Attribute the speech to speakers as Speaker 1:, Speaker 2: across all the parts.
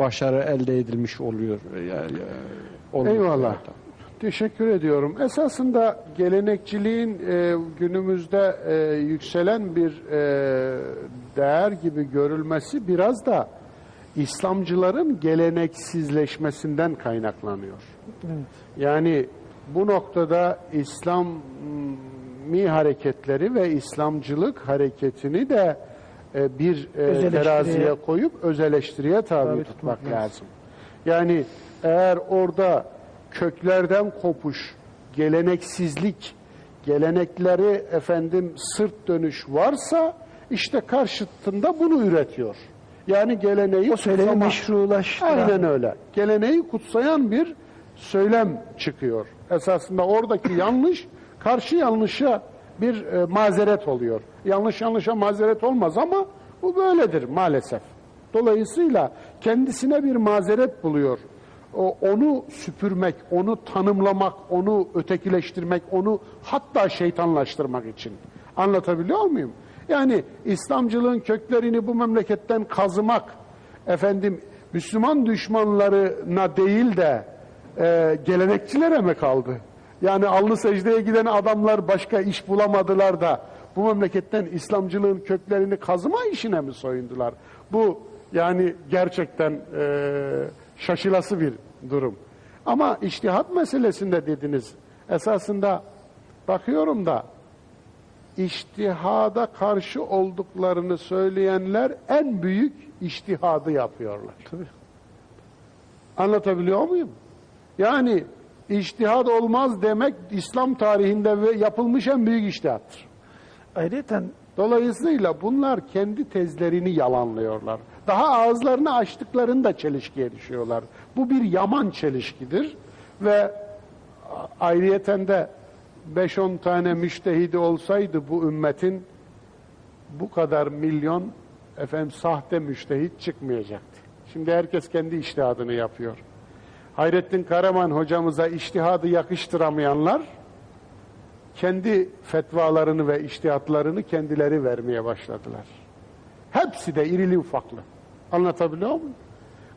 Speaker 1: başarı elde edilmiş oluyor. Yani, oluyor.
Speaker 2: Eyvallah. Teşekkür ediyorum. Esasında gelenekçiliğin e, günümüzde e, yükselen bir e, değer gibi görülmesi biraz da İslamcıların geleneksizleşmesinden kaynaklanıyor. Yani bu noktada İslami hareketleri ve İslamcılık hareketini de e, bir e,
Speaker 3: Özeleştiriye-
Speaker 2: teraziye koyup öz eleştiriye tabi
Speaker 3: Tabi
Speaker 2: tutmak
Speaker 3: tutmak
Speaker 2: lazım. Yani eğer orada köklerden kopuş, geleneksizlik, gelenekleri efendim sırt dönüş varsa işte karşıtında bunu üretiyor. Yani geleneği
Speaker 3: O söylemi meşrulaştıran.
Speaker 2: Aynen öyle. Geleneği kutsayan bir söylem çıkıyor. Esasında oradaki yanlış karşı yanlışa bir e, mazeret oluyor. Yanlış yanlışa mazeret olmaz ama bu böyledir maalesef. Dolayısıyla kendisine bir mazeret buluyor. O, onu süpürmek, onu tanımlamak, onu ötekileştirmek, onu hatta şeytanlaştırmak için. Anlatabiliyor muyum? Yani İslamcılığın köklerini bu memleketten kazımak, efendim Müslüman düşmanlarına değil de e, gelenekçilere mi kaldı? Yani alnı secdeye giden adamlar başka iş bulamadılar da bu memleketten İslamcılığın köklerini kazıma işine mi soyundular? Bu yani gerçekten e, şaşılası bir durum. Ama iştihat meselesinde dediniz. Esasında bakıyorum da iştihada karşı olduklarını söyleyenler en büyük iştihadı yapıyorlar. Anlatabiliyor muyum? Yani iştihad olmaz demek İslam tarihinde ve yapılmış en büyük iştihattır.
Speaker 3: Ayrıca
Speaker 2: Dolayısıyla bunlar kendi tezlerini yalanlıyorlar. Daha ağızlarını açtıklarında çelişkiye düşüyorlar. Bu bir yaman çelişkidir ve ayrıyeten de 5-10 tane müştehidi olsaydı bu ümmetin bu kadar milyon efendim sahte müştehit çıkmayacaktı. Şimdi herkes kendi iştihadını yapıyor. Hayrettin Karaman hocamıza iştihadı yakıştıramayanlar kendi fetvalarını ve iştihatlarını kendileri vermeye başladılar. Hepsi de irili ufaklı. Anlatabiliyor muyum?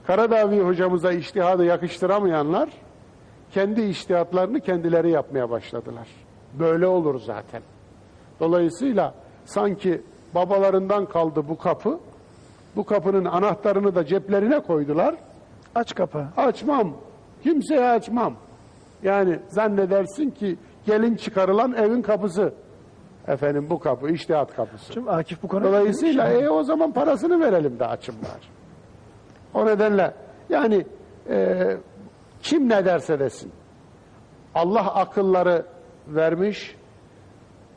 Speaker 2: Karadavi hocamıza iştihadı yakıştıramayanlar kendi iştihatlarını kendileri yapmaya başladılar. Böyle olur zaten. Dolayısıyla sanki babalarından kaldı bu kapı. Bu kapının anahtarını da ceplerine koydular.
Speaker 3: aç kapı.
Speaker 2: Açmam. Kimseye açmam. Yani zannedersin ki gelin çıkarılan evin kapısı. Efendim bu kapı, iştihat kapısı.
Speaker 3: Şimdi Akif bu konuda
Speaker 2: Dolayısıyla e, o zaman parasını verelim de açın bari. O nedenle yani e, kim ne derse desin. Allah akılları vermiş,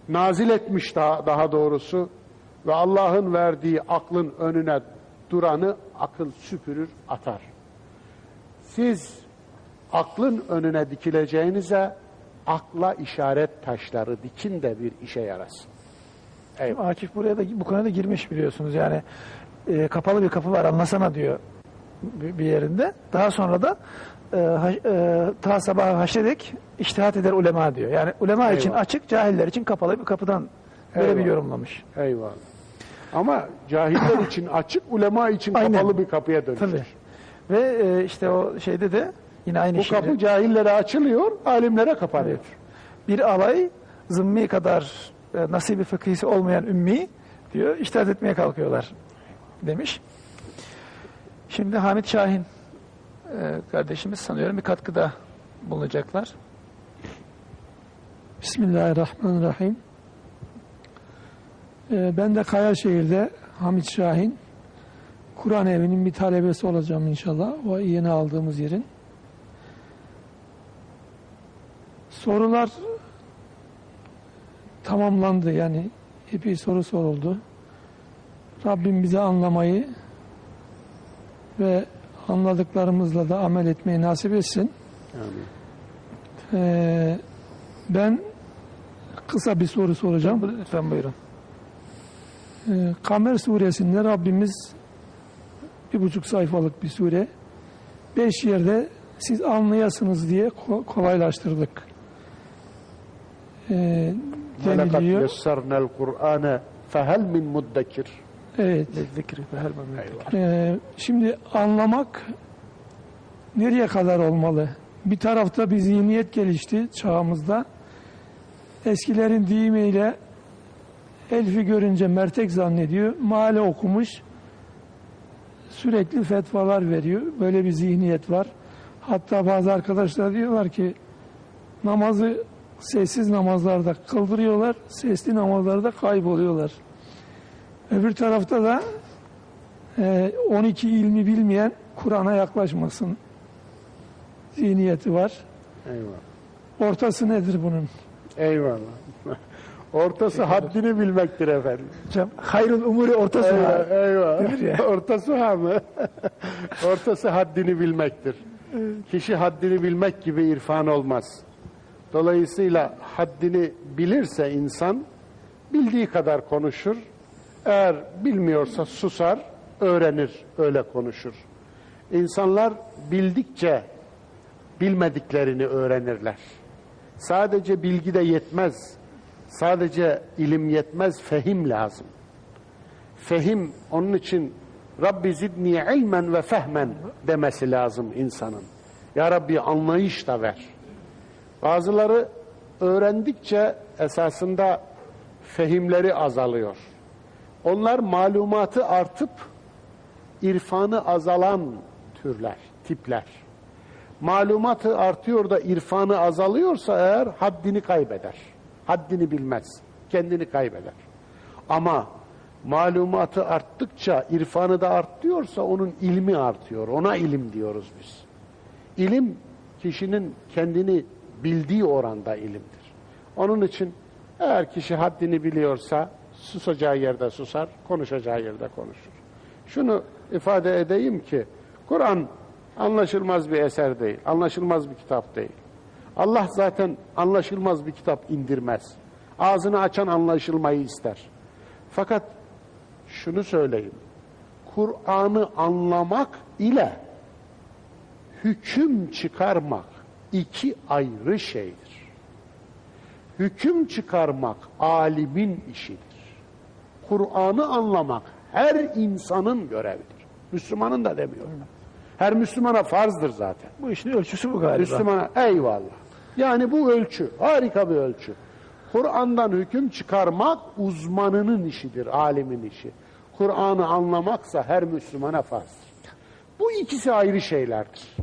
Speaker 2: nazil etmiş daha, daha doğrusu ve Allah'ın verdiği aklın önüne duranı akıl süpürür atar. Siz aklın önüne dikileceğinize akla işaret taşları dikin de bir işe yarasın.
Speaker 3: Şimdi Akif buraya da bu konuya da girmiş biliyorsunuz. Yani e, kapalı bir kapı var anlasana diyor bir yerinde. Daha sonra da e, ha, e, ta sabah haşredek iştihat eder ulema diyor. Yani ulema için
Speaker 2: Eyvallah.
Speaker 3: açık, cahiller için kapalı bir kapıdan böyle bir yorumlamış.
Speaker 2: Eyvallah. Ama cahiller için açık, ulema için
Speaker 3: Aynen.
Speaker 2: kapalı bir kapıya dönüşür.
Speaker 3: Tabii. Ve e, işte o şeyde de yine aynı
Speaker 2: Bu
Speaker 3: şekilde
Speaker 2: kapı cahillere açılıyor, alimlere kapanıyor.
Speaker 3: bir alay zımmi kadar e, nasibi fıkhisi olmayan ümmi diyor iştihat etmeye kalkıyorlar demiş. Şimdi Hamit Şahin e, kardeşimiz sanıyorum bir katkıda bulunacaklar.
Speaker 4: Bismillahirrahmanirrahim. Ee, ben de Kayaşehir'de Hamit Şahin Kur'an evinin bir talebesi olacağım inşallah. O yeni aldığımız yerin. Sorular tamamlandı yani epey soru soruldu. Rabbim bize anlamayı ve anladıklarımızla da amel etmeyi nasip etsin. Ee, ben kısa bir soru soracağım.
Speaker 3: Lütfen buyurun.
Speaker 4: Ee, Kamer suresinde Rabbimiz bir buçuk sayfalık bir sure. Beş yerde siz anlayasınız diye ko- kolaylaştırdık Ee,
Speaker 2: وَلَقَدْ
Speaker 4: deniliyor.
Speaker 2: يَسَّرْنَا الْقُرْآنَ فَهَلْ مِنْ مُدَّكِرٍ
Speaker 4: Evet.
Speaker 3: Zikri ve her memleket.
Speaker 2: Eyvallah.
Speaker 4: Ee, şimdi anlamak nereye kadar olmalı? Bir tarafta bir zihniyet gelişti çağımızda. Eskilerin deyimiyle Elfi görünce mertek zannediyor. Mahalle okumuş. Sürekli fetvalar veriyor. Böyle bir zihniyet var. Hatta bazı arkadaşlar diyorlar ki namazı sessiz namazlarda kıldırıyorlar. Sesli namazlarda kayboluyorlar. Öbür tarafta da e, 12 ilmi bilmeyen Kur'an'a yaklaşmasın zihniyeti var.
Speaker 2: Eyvallah.
Speaker 4: Ortası nedir bunun?
Speaker 2: Eyvallah. Ortası haddini bilmektir efendim.
Speaker 3: Hocam hayrul umuri ortası
Speaker 2: Eyvah, eyvah.
Speaker 3: Denir ya.
Speaker 2: Ortası ha mı? Ortası haddini bilmektir. Kişi haddini bilmek gibi irfan olmaz. Dolayısıyla haddini bilirse insan bildiği kadar konuşur. Eğer bilmiyorsa susar, öğrenir, öyle konuşur. İnsanlar bildikçe bilmediklerini öğrenirler. Sadece bilgi de yetmez. Sadece ilim yetmez, fehim lazım. Fehim onun için Rabbi zidni ilmen ve fehmen demesi lazım insanın. Ya Rabbi anlayış da ver. Bazıları öğrendikçe esasında fehimleri azalıyor. Onlar malumatı artıp irfanı azalan türler, tipler. Malumatı artıyor da irfanı azalıyorsa eğer haddini kaybeder. Haddini bilmez. Kendini kaybeder. Ama malumatı arttıkça irfanı da artıyorsa onun ilmi artıyor. Ona ilim diyoruz biz. İlim kişinin kendini bildiği oranda ilimdir. Onun için eğer kişi haddini biliyorsa susacağı yerde susar, konuşacağı yerde konuşur. Şunu ifade edeyim ki Kur'an anlaşılmaz bir eser değil, anlaşılmaz bir kitap değil. Allah zaten anlaşılmaz bir kitap indirmez. Ağzını açan anlaşılmayı ister. Fakat şunu söyleyeyim. Kur'an'ı anlamak ile hüküm çıkarmak iki ayrı şeydir. Hüküm çıkarmak alimin işidir. Kur'an'ı anlamak her insanın görevidir. Müslümanın da demiyorum. Her Müslümana farzdır zaten.
Speaker 3: Bu işin ölçüsü bu galiba.
Speaker 2: Müslümana eyvallah. Yani bu ölçü, harika bir ölçü. Kur'an'dan hüküm çıkarmak uzmanının işidir, alimin işi. Kur'an'ı anlamaksa her Müslümana farzdır. Bu ikisi ayrı şeylerdir.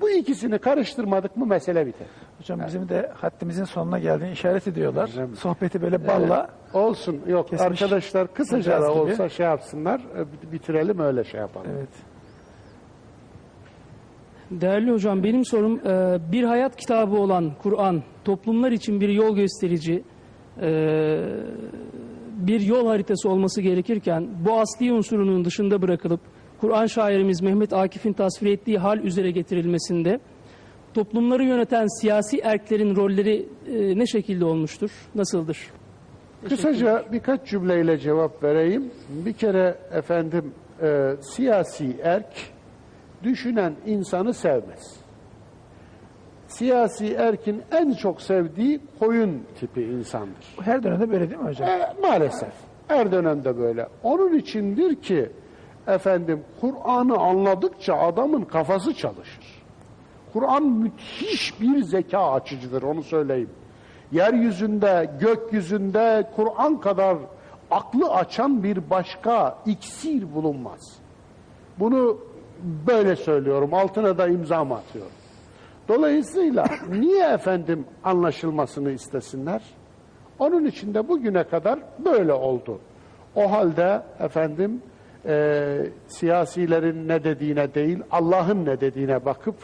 Speaker 2: Bu ikisini karıştırmadık mı mesele biter.
Speaker 3: Hocam bizim de haddimizin sonuna geldiğini işaret ediyorlar. Sohbeti böyle balla
Speaker 2: Olsun, yok
Speaker 3: Kesmiş.
Speaker 2: arkadaşlar kısaca da
Speaker 3: Mecaz gibi.
Speaker 2: olsa şey yapsınlar, e, bitirelim öyle şey yapalım.
Speaker 3: evet.
Speaker 5: Değerli hocam benim sorum e, bir hayat kitabı olan Kur'an toplumlar için bir yol gösterici e, bir yol haritası olması gerekirken bu asli unsurunun dışında bırakılıp Kur'an şairimiz Mehmet Akif'in tasvir ettiği hal üzere getirilmesinde toplumları yöneten siyasi erklerin rolleri e, ne şekilde olmuştur? Nasıldır?
Speaker 2: Kısaca birkaç cümleyle cevap vereyim. Bir kere efendim e, siyasi erk düşünen insanı sevmez. Siyasi erkin en çok sevdiği koyun tipi insandır.
Speaker 3: Her dönemde böyle değil mi hocam?
Speaker 2: E, maalesef. Her dönemde böyle. Onun içindir ki efendim Kur'an'ı anladıkça adamın kafası çalışır. Kur'an müthiş bir zeka açıcıdır onu söyleyeyim. Yeryüzünde, gökyüzünde Kur'an kadar aklı açan bir başka iksir bulunmaz. Bunu böyle söylüyorum. Altına da imzamı atıyorum. Dolayısıyla niye efendim anlaşılmasını istesinler? Onun için de bugüne kadar böyle oldu. O halde efendim e, siyasilerin ne dediğine değil Allah'ın ne dediğine bakıp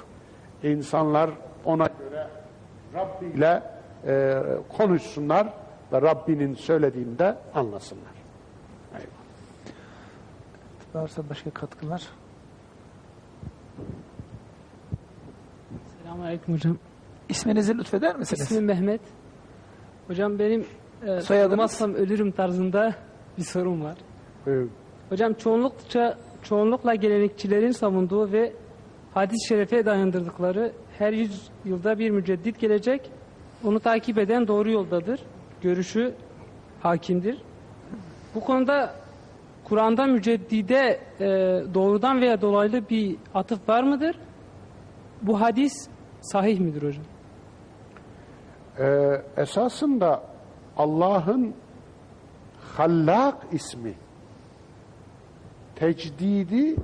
Speaker 2: insanlar ona göre Rabbi ile e, konuşsunlar ve Rabbinin söylediğini de anlasınlar. Eyvallah.
Speaker 3: Varsa başka katkılar.
Speaker 5: Selamünaleyküm hocam.
Speaker 3: İsminizi lütfeder misiniz?
Speaker 5: İsmim Mehmet. Hocam benim e,
Speaker 3: Soyadınız?
Speaker 5: ölürüm tarzında bir sorum var.
Speaker 2: Buyurun.
Speaker 5: Hocam çoğunlukça çoğunlukla gelenekçilerin savunduğu ve hadis-i şerife dayandırdıkları her yüz yılda bir müceddit gelecek. Onu takip eden doğru yoldadır. Görüşü hakimdir. Bu konuda
Speaker 6: Kur'an'da müceddide e, doğrudan veya dolaylı bir atıf var mıdır? Bu hadis sahih midir hocam?
Speaker 2: Ee, esasında Allah'ın Hallak ismi tecdidi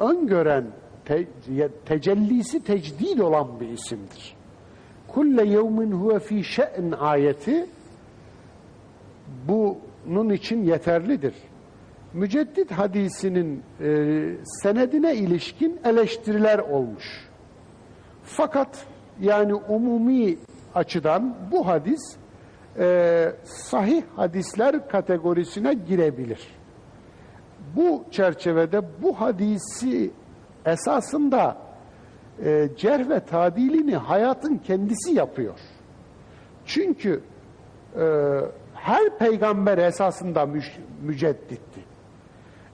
Speaker 2: öngören te, tecellisi tecdid olan bir isimdir. Kulle yevmin huve fi şe'n ayeti bunun için yeterlidir. Müceddit hadisinin e, senedine ilişkin eleştiriler olmuş. Fakat yani umumi açıdan bu hadis e, sahih hadisler kategorisine girebilir. Bu çerçevede bu hadisi esasında e, cerh ve tadilini hayatın kendisi yapıyor. Çünkü e, her peygamber esasında müş.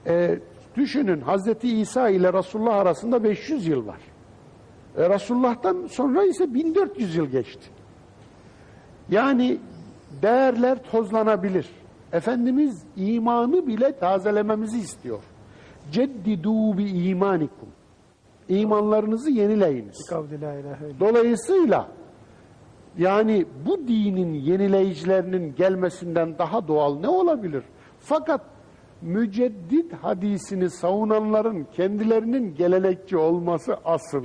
Speaker 2: E, düşünün Hazreti İsa ile Resulullah arasında 500 yıl var. E, Resulullah'tan sonra ise 1400 yıl geçti. Yani değerler tozlanabilir. Efendimiz imanı bile tazelememizi istiyor. Ceddidu bi imanikum. İmanlarınızı yenileyiniz. Dolayısıyla yani bu dinin yenileyicilerinin gelmesinden daha doğal ne olabilir? Fakat müceddit hadisini savunanların kendilerinin gelenekçi olması asıl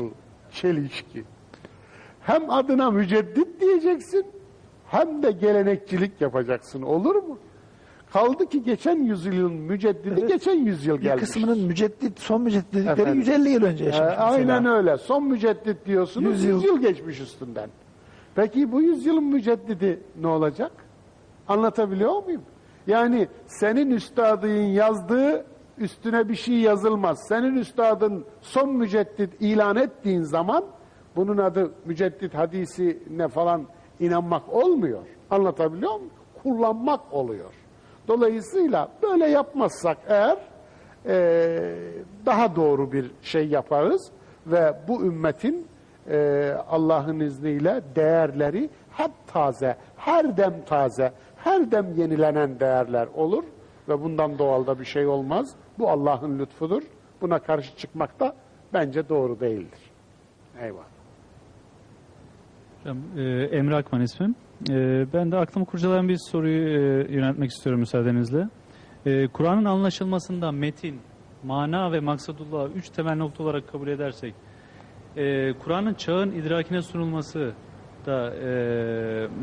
Speaker 2: çelişki. Hem adına müceddit diyeceksin hem de gelenekçilik yapacaksın. Olur mu? Kaldı ki geçen yüzyılın müceddidi
Speaker 3: Evet.
Speaker 2: geçen yüzyıl
Speaker 3: Bir
Speaker 2: gelmiş.
Speaker 3: kısmının müceddit, son müceddit dedikleri
Speaker 2: Efendim.
Speaker 3: 150 yıl önce yaşamış mesela.
Speaker 2: aynen öyle. Son müceddit diyorsunuz.
Speaker 3: Yüz
Speaker 2: 100
Speaker 3: yıl.
Speaker 2: yıl geçmiş üstünden. Peki bu yüzyılın müceddidi ne olacak? Anlatabiliyor muyum? Yani senin üstadın yazdığı üstüne bir şey yazılmaz. Senin üstadın son müceddit ilan ettiğin zaman bunun adı müceddit hadisine falan inanmak olmuyor. Anlatabiliyor muyum? Kullanmak oluyor. Dolayısıyla böyle yapmazsak eğer eee, daha doğru bir şey yaparız ve bu ümmetin eee, Allah'ın izniyle değerleri hep taze, her dem taze, her dem yenilenen değerler olur ve bundan doğal da bir şey olmaz. Bu Allah'ın lütfudur. Buna karşı çıkmak da bence doğru değildir. Eyvallah.
Speaker 7: E, Emre Akman ismim. E, ben de aklımı kurcalayan bir soruyu e, yöneltmek istiyorum müsaadenizle. E, Kur'an'ın anlaşılmasında metin, mana ve maksadullah üç temel nokta olarak kabul edersek, e, Kur'an'ın çağın idrakine sunulması da e,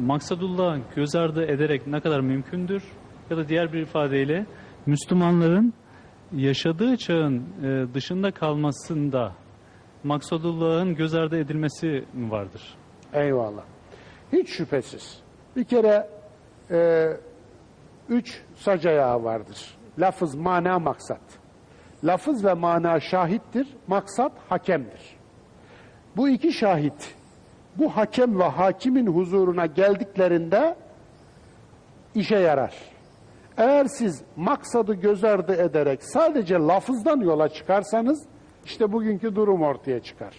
Speaker 7: maksadullah göz ardı ederek ne kadar mümkündür? Ya da diğer bir ifadeyle Müslümanların yaşadığı çağın e, dışında kalmasında maksadullahın göz ardı edilmesi mi vardır?
Speaker 2: Eyvallah. Hiç şüphesiz. Bir kere e, üç sac ayağı vardır. Lafız, mana, maksat. Lafız ve mana şahittir, maksat hakemdir. Bu iki şahit, bu hakem ve hakimin huzuruna geldiklerinde işe yarar. Eğer siz maksadı göz ardı ederek sadece lafızdan yola çıkarsanız işte bugünkü durum ortaya çıkar.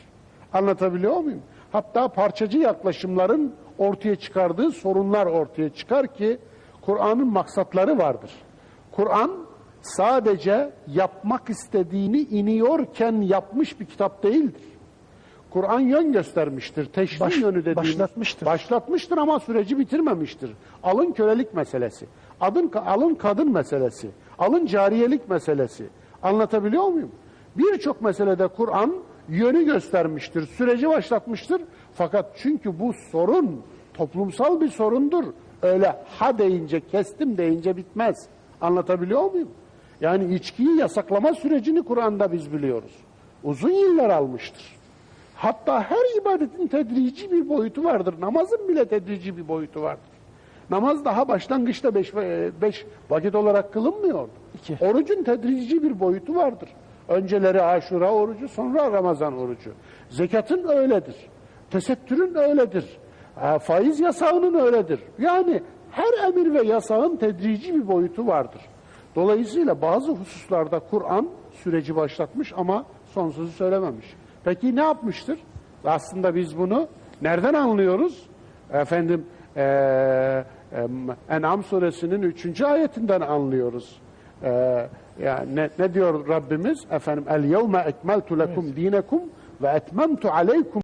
Speaker 2: Anlatabiliyor muyum? Hatta parçacı yaklaşımların ortaya çıkardığı sorunlar ortaya çıkar ki Kur'an'ın maksatları vardır. Kur'an sadece yapmak istediğini iniyorken yapmış bir kitap değildir. Kur'an yön göstermiştir. Teşri
Speaker 3: Baş-
Speaker 2: yönü dediğimiz.
Speaker 3: başlatmıştır.
Speaker 2: Başlatmıştır ama süreci bitirmemiştir. Alın kölelik meselesi. Adın, alın kadın meselesi. Alın cariyelik meselesi. Anlatabiliyor muyum? Birçok meselede Kur'an yönü göstermiştir. Süreci başlatmıştır. Fakat çünkü bu sorun toplumsal bir sorundur. Öyle ha deyince kestim deyince bitmez. Anlatabiliyor muyum? Yani içkiyi yasaklama sürecini Kur'an'da biz biliyoruz. Uzun yıllar almıştır. Hatta her ibadetin tedrici bir boyutu vardır. Namazın bile tedrici bir boyutu vardır. Namaz daha başlangıçta beş, e, beş vakit olarak kılınmıyordu.
Speaker 3: İki.
Speaker 2: Orucun tedrici bir boyutu vardır. Önceleri aşura orucu, sonra Ramazan orucu. Zekatın öyledir. Tesettürün öyledir. Ha, Faiz yasağının öyledir. Yani her emir ve yasağın tedrici bir boyutu vardır. Dolayısıyla bazı hususlarda Kur'an süreci başlatmış ama son sözü söylememiş. Peki ne yapmıştır? Aslında biz bunu nereden anlıyoruz? Efendim em, En'am suresinin üçüncü ayetinden anlıyoruz. Eee, Yani ne, ne diyor Rabbimiz? Efendim el yevme ekmeltu lekum dinekum ve etmemtu aleykum